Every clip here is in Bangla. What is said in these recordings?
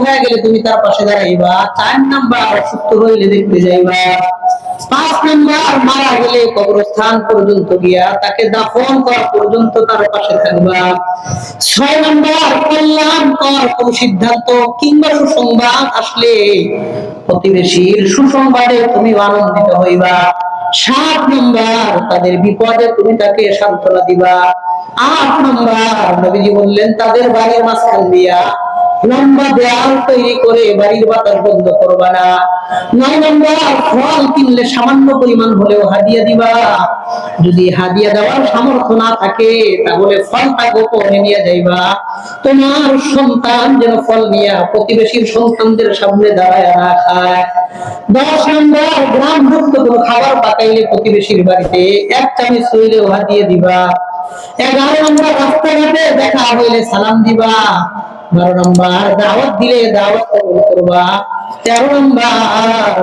হয়ে গেলে তুমি তার পাশে দাঁড়াইবা? চার নাম্বার অসুস্থ হইলে দেখতে যাইবা। পাঁচ নাম্বার, মারা গেলে কবরস্থান পর্যন্ত গিয়া তাকে দাফন করা পর্যন্ত তার পাশে থাকবা। ছয় নাম্বার, কল্যাণ কর কোন সিদ্ধান্ত কিংবা সুসংবাদ আসলে প্রতিবেশীর সুসংবাদে তুমি আনন্দিত হইবা। সাত নম্বর, তাদের বিপদে তুমি তাকে সান্ত্বনা দিবা। আট নম্বর, নবীজি বললেন, তাদের বাড়ির মাঝখান দিয়া লম্বা দেয়াল তৈরি করে বাড়ির বাতাস বন্ধ করবা না। নয় নম্বর, ফল কিনলে সামান্য পরিমাণ হলেও হাদিয়া দিবা। যদি হাদিয়া দেওয়ার সামর্থ্য না থাকে, তাহলে ফলটা গোপনে নিয়ে যাইবা। তোমার সন্তান যেন ফল নিয়ে প্রতিবেশীর সন্তানদের সামনে দাঁড়ায় না খায়। দশ নম্বর গ্রাম ভুক্ত কোনো খাবার পাকাইলে প্রতিবেশীর বাড়িতে এক চামচ হইলেও হাদিয়ে দিবা। এগারো নম্বর, রাস্তাঘাটে দেখা হইলে সালাম দিবা। বারো নম্বর, দাওয়াত দিলে দাওয়াত কবুল করবা। তেরো নম্বর,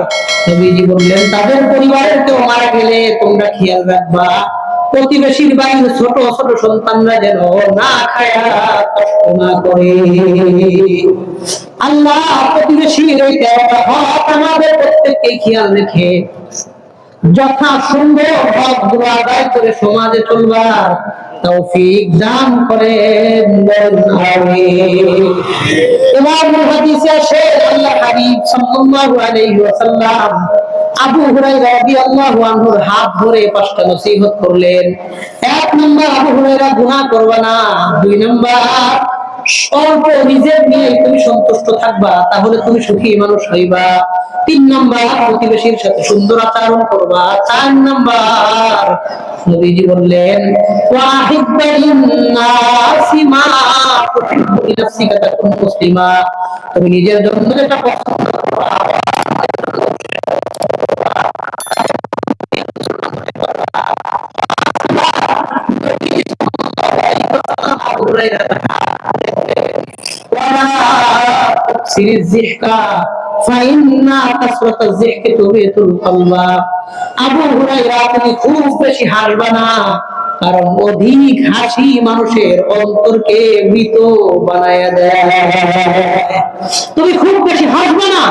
নবীজি বললেন, তাদের পরিবারের কেউ মারা গেলে তোমরা খেয়াল রাখবা। প্রতিবেশীর বাড়ির ছোট ছোট সন্তানরা যেন না খায়া কষ্ট না করে। আল্লাহ প্রতিবেশীর আমাদের প্রত্যেককে খেয়াল রেখে যথা সুন্দর আদায় করে সমাজে চলবার তৌফিক দান হাদিসে আল্লাহ হাবিব সাল্লাল্লাহু আলাইহি ওয়াসাল্লাম আবু হুরায়রা রাদিয়াল্লাহু আনহুর হাত ধরে পাঁচটা নসিহত করলেন। এক নম্বর, আবু হুরায়রা গুনাহ করবে না। দুই নম্বর অল্প নিজের নিয়ে তুমি সন্তুষ্ট থাকবা, তাহলে তুমি সুখী মানুষ হইবা। তিন নাম্বার, প্রতিবেশীর সাথে সুন্দর আচরণ করবা। চার নাম্বার, নবীজি বললেন তুমি নিজের জন্য যেটা পছন্দ করবা। আবু সিরিজ জিহকা ফাইন্না কাসরাত জিহকি তুবিতুল কলবা আবু হুরায়রা, তুমি খুব বেশি হাসবা কারণ অধিক হাসি মানুষের অন্তরকে মৃত বানায়া দেয়। তুমি খুব বেশি হাসবে না,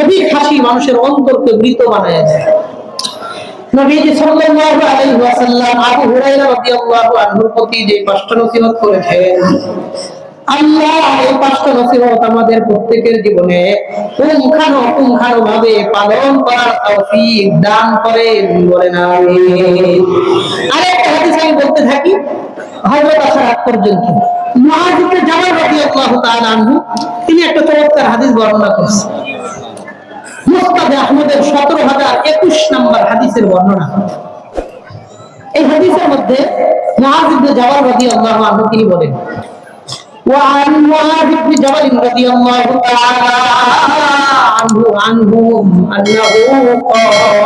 অধিক হাসি মানুষের অন্তরকে মৃত বানায়া দেয়। আবু হুরায়রা রাদিয়াল্লাহু আনহুর প্রতি যে কষ্ট নসিহত করেছেন আল্লাহ এই পাঁচটা চমৎকার হাদিস বর্ণনা করেছেন। মুস্তাদ আহমদের সতেরো হাজার একুশ নম্বর হাদিসের বর্ণনা। এই হাদিসের মধ্যে মুআয ইবনে জাবাল রাদিয়াল্লাহু তিনি বলেন وعن معاذ بن جبل رضي الله تعالى عنه عنه انه قال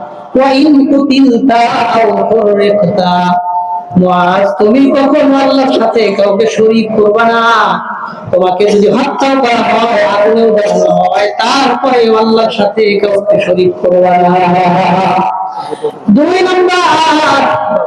ওয়া ইন কুতিলতা আও হুররিকতা মুআজ, তুমি কখনো আল্লাহর সাথে কাউকে শরীক করবে না। তোমাকে যদি হত্যা করা হয় আগুনে দেওয়া হয় তারপরে আল্লাহর সাথে কাউকে শরীক করবে না। দুই নম্বর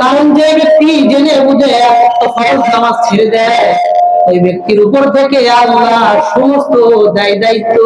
কারণ যে ব্যক্তি জেনে বুঝে নামাজ ছেড়ে দেয়, ওই ব্যক্তির উপর থেকে আল্লাহ সমস্ত দায় দায়িত্ব